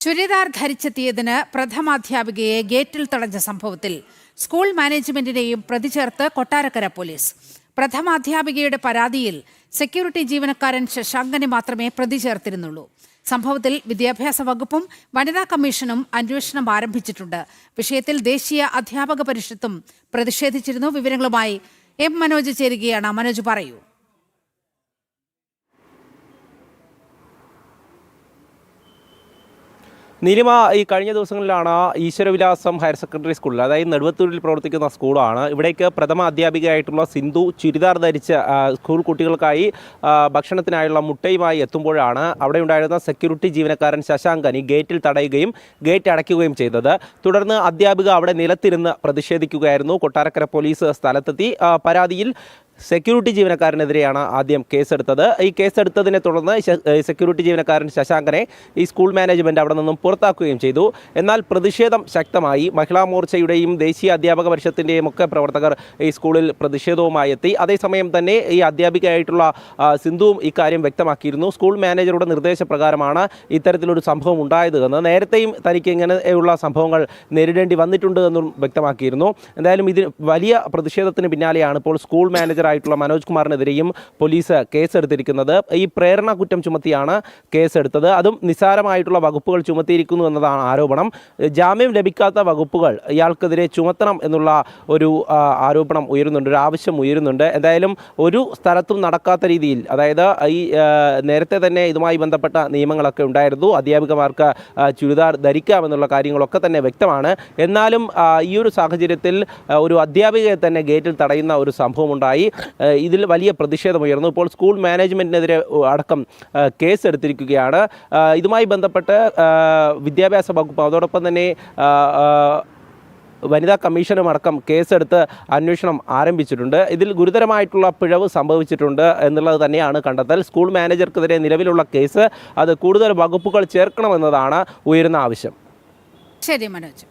ചുരിദാർ ധരിച്ചെത്തിയതിന് പ്രഥമാധ്യാപികയെ ഗേറ്റിൽ തടഞ്ഞ സംഭവത്തിൽ സ്കൂൾ മാനേജ്മെന്റിനെയും പ്രതി ചേർത്ത് കൊട്ടാരക്കര പോലീസ്. പ്രഥമാധ്യാപികയുടെ പരാതിയിൽ സെക്യൂരിറ്റി ജീവനക്കാരൻ ശശാങ്കനെ മാത്രമേ പ്രതി ചേർത്തിരുന്നുള്ളൂ സംഭവത്തിൽ വിദ്യാഭ്യാസ വകുപ്പും വനിതാ കമ്മീഷനും അന്വേഷണം ആരംഭിച്ചിട്ടുണ്ട്. വിഷയത്തിൽ ദേശീയ അധ്യാപക പരിഷത്തും പ്രതിഷേധിച്ചിരുന്നു. വിവരങ്ങളുമായി എം മനോജ് ചേരുകയാണ്. മനോജ് പറയൂ. നീലിമ ഈ കഴിഞ്ഞ ദിവസങ്ങളിലാണ് ഈശ്വരവിലാസം ഹയർ സെക്കൻഡറി സ്കൂളിൽ അതായത് നെടുവത്തൂരിൽ പ്രവർത്തിക്കുന്ന സ്കൂളാണ്. ഇവിടേക്ക് പ്രഥമ അധ്യാപികയായിട്ടുള്ള സിന്ധു ചുരിദാർ ധരിച്ച സ്കൂൾ കുട്ടികൾക്കായി ഭക്ഷണത്തിനായുള്ള മുട്ടയുമായി എത്തുമ്പോഴാണ് അവിടെ ഉണ്ടായിരുന്ന സെക്യൂരിറ്റി ജീവനക്കാരൻ ശശാങ്കൻ ഈ ഗേറ്റിൽ തടയുകയും ഗേറ്റ് അടയ്ക്കുകയും ചെയ്തത്. തുടർന്ന് അധ്യാപിക അവിടെ നിലത്തിരുന്ന് പ്രതിഷേധിക്കുകയായിരുന്നു. കൊട്ടാരക്കര പോലീസ് സ്ഥലത്തെത്തി. പരാതിയിൽ സെക്യൂരിറ്റി ജീവനക്കാരനെതിരെയാണ് ആദ്യം കേസെടുത്തത്. ഈ കേസെടുത്തതിനെ തുടർന്ന് സെക്യൂരിറ്റി ജീവനക്കാരൻ ശശാങ്കനെ ഈ സ്കൂൾ മാനേജ്മെന്റ് അവിടെ നിന്നും പുറത്താക്കുകയും ചെയ്തു. എന്നാൽ പ്രതിഷേധം ശക്തമായി. മഹിളാ മോർച്ചയുടെയും ദേശീയ അധ്യാപക പരിഷത്തിന്റെയും ഒക്കെ പ്രവർത്തകർ ഈ സ്കൂളിൽ പ്രതിഷേധവുമായി എത്തി. അതേസമയം തന്നെ ഈ അധ്യാപികയായിട്ടുള്ള സിന്ധുവും ഇക്കാര്യം വ്യക്തമാക്കിയിരുന്നു. സ്കൂൾ മാനേജറുടെ നിർദ്ദേശപ്രകാരമാണ് ഇത്തരത്തിലൊരു സംഭവം ഉണ്ടായത് എന്ന്. നേരത്തെയും തനിക്ക് ഇങ്ങനെയുള്ള സംഭവങ്ങൾ നേരിടേണ്ടി വന്നിട്ടുണ്ട് എന്നും വ്യക്തമാക്കിയിരുന്നു. എന്തായാലും ഇതിന് വലിയ പ്രതിഷേധത്തിന് പിന്നാലെയാണ് ഇപ്പോൾ സ്കൂൾ മാനേജറായിട്ടുള്ള മനോജ് കുമാറിനെതിരെയും പോലീസ് കേസെടുത്തിരിക്കുന്നത്. ഈ പ്രേരണ കുറ്റം ചുമത്തിയാണ് കേസെടുത്തത്. അതും നിസ്സാരമായിട്ടുള്ള വകുപ്പുകൾ ചുമത്തിയിരിക്കുന്നു എന്നതാണ് ആരോപണം. ജാമ്യം ലഭിക്കാത്ത വകുപ്പുകൾ ഇയാൾക്കെതിരെ ചുമത്തണം എന്നുള്ള ഒരു ആരോപണം ഉയരുന്നുണ്ട് ഒരു ആവശ്യം ഉയരുന്നുണ്ട്. എന്തായാലും ഒരു സ്ഥലത്തും നടക്കാത്ത രീതിയിൽ അതായത് ഈ നേരത്തെ തന്നെ ഇതുമായി ബന്ധപ്പെട്ട നിയമങ്ങളൊക്കെ ഉണ്ടായിരുന്നു. അധ്യാപികമാർക്ക് ചുരിദാർ ധരിക്കാമെന്നുള്ള കാര്യങ്ങളൊക്കെ തന്നെ വ്യക്തമാണ്. എന്നാലും ഈ ഒരു സാഹചര്യത്തിൽ ഒരു അധ്യാപികയെ തന്നെ ഗേറ്റിൽ തടയുന്ന ഒരു സംഭവമുണ്ടായി. ഇതിൽ വലിയ പ്രതിഷേധമുയർന്നു ഇപ്പോൾ സ്കൂൾ മാനേജ്മെന്റിനെതിരെ അടക്കം കേസ് എടുത്തിരിക്കുകയാണ് ഇതുമായി ബന്ധപ്പെട്ട് വിദ്യാഭ്യാസ വകുപ്പ് അതോടൊപ്പം തന്നെ വനിതാ കമ്മീഷനും അടക്കം കേസെടുത്ത് അന്വേഷണം ആരംഭിച്ചിട്ടുണ്ട്. ഇതിൽ ഗുരുതരമായിട്ടുള്ള പിഴവ് സംഭവിച്ചിട്ടുണ്ട് എന്നുള്ളത് തന്നെയാണ് കണ്ടെത്തൽ. സ്കൂൾ മാനേജർക്കെതിരെ നിലവിലുള്ള കേസ് അത് കൂടുതൽ വകുപ്പുകൾ ചേർക്കണമെന്നതാണ് ഉയരുന്ന ആവശ്യം. ശരി മനോജ്.